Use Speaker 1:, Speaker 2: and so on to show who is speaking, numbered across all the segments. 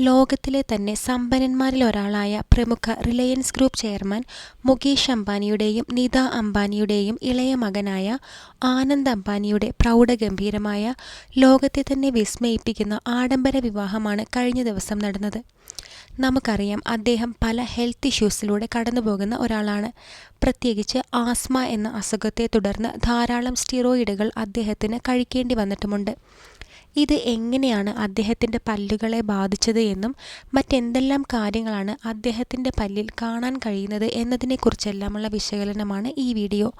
Speaker 1: ലോകത്തിലെ തന്നെ സമ്പന്നന്മാരിൽ ഒരാളായ പ്രമുഖ റിലയൻസ് ഗ്രൂപ്പ് ചെയർമാൻ മുകേഷ് അംബാനിയുടെയും നിത അംബാനിയുടെയും ഇളയ മകനായ ആനന്ദ് അംബാനിയുടെ പ്രൗഢഗംഭീരമായ ലോകത്തെ തന്നെ വിസ്മയിപ്പിക്കുന്ന ആഡംബര വിവാഹമാണ് കഴിഞ്ഞ ദിവസം നടന്നത്. നമുക്കറിയാം അദ്ദേഹം പല ഹെൽത്ത് ഇഷ്യൂസിലൂടെ കടന്നുപോകുന്ന ഒരാളാണ്. പ്രത്യേകിച്ച് ആസ്മ എന്ന അസുഖത്തെ തുടർന്ന് ധാരാളം സ്റ്റിറോയിഡുകൾ അദ്ദേഹത്തിന് കഴിക്കേണ്ടി വന്നിട്ടുമുണ്ട്. ഇത് എങ്ങനെയാണ് അദ്ദേഹത്തിന്റെ പല്ലുകളെ ബാധിച്ചത് എന്നും മറ്റെന്തെല്ലാം കാര്യങ്ങളാണ് അദ്ദേഹത്തിന്റെ പല്ലിൽ കാണാൻ കഴിയുന്നത് എന്നതിനെക്കുറിച്ചെല്ലാമുള്ള വിശകലനമാണ് ഈ വീഡിയോ.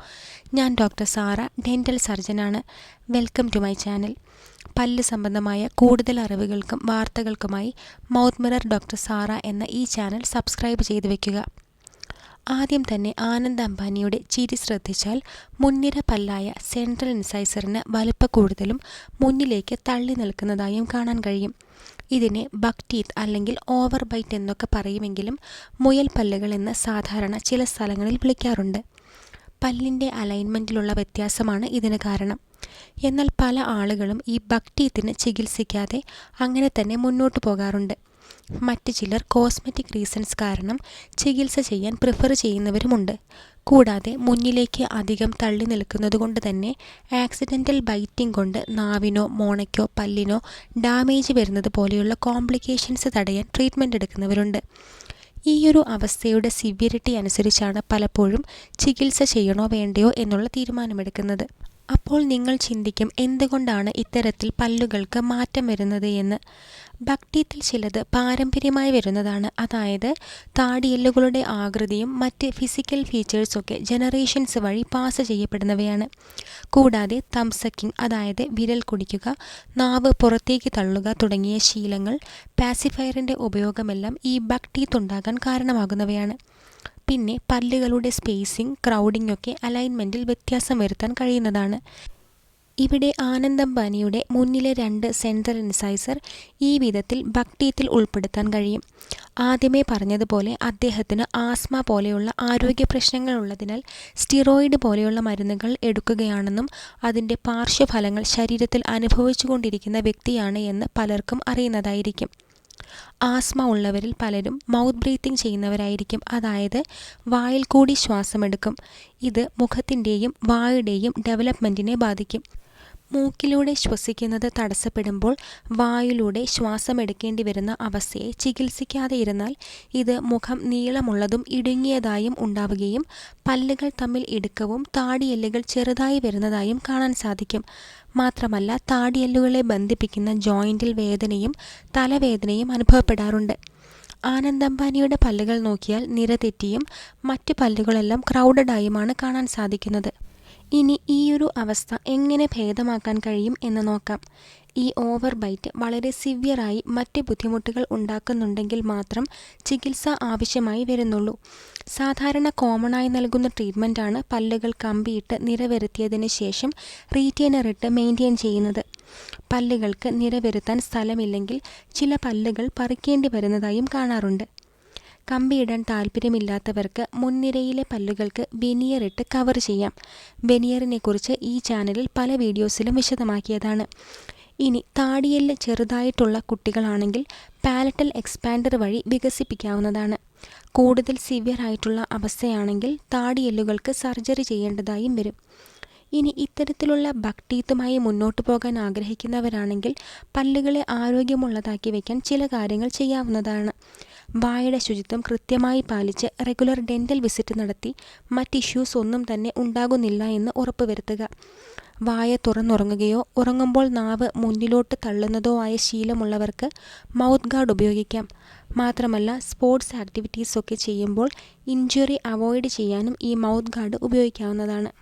Speaker 1: ഞാൻ doctor Sara dental സർജനാണ്. Welcome to my channel. പല്ല് സംബന്ധമായ കൂടുതൽ അറിവുകൾക്കും വാർത്തകൾക്കുമായി മൗത്ത് മിറർ ഡോക്ടർ സാറ എന്ന ഈ ചാനൽ സബ്സ്ക്രൈബ് ചെയ്തു വെക്കുക. ആദ്യം തന്നെ ആനന്ദ് അംബാനിയുടെ ചിരി ശ്രദ്ധിച്ചാൽ മുൻനിര പല്ലായ സെൻട്രൽ ഇൻസൈസറിന് വലുപ്പ കൂടുതലും മുന്നിലേക്ക് തള്ളി നിൽക്കുന്നതായും കാണാൻ കഴിയും. ഇതിനെ ബക്ടീത്ത് അല്ലെങ്കിൽ ഓവർ ബൈറ്റ് എന്നൊക്കെ പറയുമെങ്കിലും മുയൽ പല്ലുകൾ എന്ന് സാധാരണ ചില സ്ഥലങ്ങളിൽ വിളിക്കാറുണ്ട്. പല്ലിന്റെ അലൈൻമെന്റിലുള്ള വ്യത്യാസമാണ് ഇതിന് കാരണം. എന്നാൽ പല ആളുകളും ഈ ബക്ടീത്തിന് ചികിത്സിക്കാതെ അങ്ങനെ തന്നെ മുന്നോട്ട് പോകാറുണ്ട്. മറ്റ് ചിലർ കോസ്മെറ്റിക് റീസൺസ് കാരണം ചികിത്സ ചെയ്യാൻ പ്രിഫർ ചെയ്യുന്നവരുമുണ്ട്. കൂടാതെ മുന്നിലേക്ക് അധികം തള്ളി നിൽക്കുന്നത് കൊണ്ട് തന്നെ ആക്സിഡന്റൽ ബൈറ്റിംഗ് കൊണ്ട് നാവിനോ മോണയ്ക്കോ പല്ലിനോ ഡാമേജ് വരുന്നത് പോലെയുള്ള കോംപ്ലിക്കേഷൻസ് തടയാൻ ട്രീറ്റ്മെന്റ് എടുക്കുന്നവരുണ്ട്. ഈയൊരു അവസ്ഥയുടെ സിവിയറിറ്റി അനുസരിച്ചാണ് പലപ്പോഴും ചികിത്സ ചെയ്യണോ വേണ്ടയോ എന്നുള്ള തീരുമാനമെടുക്കുന്നത്. അപ്പോൾ നിങ്ങൾ ചിന്തിക്കും എന്തുകൊണ്ടാണ് ഇത്തരത്തിൽ പല്ലുകൾക്ക് മാറ്റം വരുന്നത് എന്ന്. ഭക്തിത്തിൽ ചിലത് പാരമ്പര്യമായി വരുന്നതാണ്. അതായത് താടിയെല്ലുകളുടെ ആകൃതിയും മറ്റ് ഫിസിക്കൽ ഫീച്ചേഴ്സൊക്കെ ജനറേഷൻസ് വഴി പാസ് ചെയ്യപ്പെടുന്നവയാണ്. കൂടാതെ തംസക്കിങ് അതായത് വിരൽ കുടിക്കുക നാവ് പുറത്തേക്ക് തള്ളുക തുടങ്ങിയ ശീലങ്ങൾ പാസിഫയറിന്റെ ഉപയോഗമെല്ലാം ഈ ഭക്തീത്ത് ഉണ്ടാകാൻ കാരണമാകുന്നവയാണ്. പിന്നെ പല്ലുകളുടെ സ്പേസിംഗ് ക്രൗഡിംഗ് ഒക്കെ അലൈൻമെന്റിൽ വ്യത്യാസം വരുത്താൻ കഴിയുന്നതാണ്. ഇവിടെ ആനന്ദംബാനിയുടെ മുന്നിലെ രണ്ട് സെൻട്രൽ ഇൻസൈസർ ഈ വിധത്തിൽ ഭക്തിയത്തിൽ ഉൾപ്പെടുത്താൻ കഴിയും. ആദ്യമേ പറഞ്ഞതുപോലെ അദ്ദേഹത്തിന് ആസ്മ പോലെയുള്ള ആരോഗ്യ പ്രശ്നങ്ങൾ ഉള്ളതിനാൽ സ്റ്റിറോയിഡ് പോലെയുള്ള മരുന്നുകൾ എടുക്കുകയാണെന്നും അതിന്റെ പാർശ്വഫലങ്ങൾ ശരീരത്തിൽ അനുഭവിച്ചുകൊണ്ടിരിക്കുന്ന വ്യക്തിയാണ് എന്ന് പലർക്കും അറിയുന്നതായിരിക്കും. ആസ്മ ഉള്ളവരിൽ പലരും മൗത്ത് ബ്രീത്തിങ് ചെയ്യുന്നവരായിരിക്കും. അതായത് വായിൽ കൂടി ശ്വാസമെടുക്കും. ഇത് മുഖത്തിന്റെയും വായുടെയും ഡെവലപ്മെന്റിനെ ബാധിക്കും. മൂക്കിലൂടെ ശ്വസിക്കുന്നത് തടസ്സപ്പെടുമ്പോൾ വായിലൂടെ ശ്വാസമെടുക്കേണ്ടി വരുന്ന അവസ്ഥയെ ചികിത്സിക്കാതെ ഇരുന്നാൽ ഇത് മുഖം നീളമുള്ളതും ഇടുങ്ങിയതായും ഉണ്ടാവുകയും പല്ലുകൾ തമ്മിൽ ഇടുക്കവും താടിയെല്ലുകൾ ചെറുതായി വരുന്നതായും കാണാൻ സാധിക്കും. മാത്രമല്ല താടിയെല്ലുകളെ ബന്ധിപ്പിക്കുന്ന ജോയിന്റിൽ വേദനയും തലവേദനയും അനുഭവപ്പെടാറുണ്ട്. ആനന്ദംബാനിയുടെ പല്ലുകൾ നോക്കിയാൽ നിരതെറ്റിയും മറ്റു പല്ലുകളെല്ലാം ക്രൗഡഡായുമാണ് കാണാൻ സാധിക്കുന്നത്. ഇനി ഈയൊരു അവസ്ഥ എങ്ങനെ ഭേദമാക്കാൻ കഴിയും എന്ന് നോക്കാം. ഈ ഓവർ ബൈറ്റ് വളരെ സിവിയറായി മറ്റ് ബുദ്ധിമുട്ടുകൾ ഉണ്ടാക്കുന്നുണ്ടെങ്കിൽ മാത്രം ചികിത്സ ആവശ്യമായി വരുന്നുള്ളൂ. സാധാരണ കോമണായി നൽകുന്ന ട്രീറ്റ്മെന്റാണ് പല്ലുകൾ കമ്പിയിട്ട് നിരവരുത്തിയതിന് ശേഷം റീറ്റെയിനർ ഇട്ട് മെയിന്റെയിൻ ചെയ്യുന്നത്. പല്ലുകൾക്ക് നിരവരുത്താൻ സ്ഥലമില്ലെങ്കിൽ ചില പല്ലുകൾ പറിക്കേണ്ടി വരുന്നതായും കാണാറുണ്ട്. കമ്പിയിടാൻ താല്പര്യമില്ലാത്തവർക്ക് മുൻനിരയിലെ പല്ലുകൾക്ക് വെനിയർ ഇട്ട് കവർ ചെയ്യാം. വെനിയറിനെ കുറിച്ച് ഈ ചാനലിൽ പല വീഡിയോസിലും വിശദമാക്കിയതാണ്. ഇനി താടിയെല്ല് ചെറുതായിട്ടുള്ള കുട്ടികളാണെങ്കിൽ പാലറ്റൽ എക്സ്പാൻഡർ വഴി വികസിപ്പിക്കാവുന്നതാണ്. കൂടുതൽ സിവിയർ ആയിട്ടുള്ള അവസ്ഥയാണെങ്കിൽ താടിയെല്ലുകൾക്ക് സർജറി ചെയ്യേണ്ടതായും വരും. ഇനി ഇത്തരത്തിലുള്ള ഭക്തീത്തുമായി മുന്നോട്ട് പോകാൻ ആഗ്രഹിക്കുന്നവരാണെങ്കിൽ പല്ലുകളെ ആരോഗ്യമുള്ളതാക്കി വയ്ക്കാൻ ചില കാര്യങ്ങൾ ചെയ്യാവുന്നതാണ്. വായുടെ ശുചിത്വം കൃത്യമായി പാലിച്ച് റെഗുലർ ഡെന്റൽ വിസിറ്റ് നടത്തി മറ്റ് ഇഷ്യൂസ് ഒന്നും തന്നെ ഉണ്ടാകുന്നില്ല എന്ന് ഉറപ്പുവരുത്തുക. വായ തുറന്നുറങ്ങുകയോ ഉറങ്ങുമ്പോൾ നാവ് മുന്നിലോട്ട് തള്ളുന്നതോ ആയ ശീലമുള്ളവർക്ക് മൗത്ത് ഗാർഡ് ഉപയോഗിക്കാം. മാത്രമല്ല സ്പോർട്സ് ആക്ടിവിറ്റീസ് ഒക്കെ ചെയ്യുമ്പോൾ ഇഞ്ചുറി അവോയ്ഡ് ചെയ്യാനും ഈ മൗത്ത് ഗാർഡ് ഉപയോഗിക്കാവുന്നതാണ്.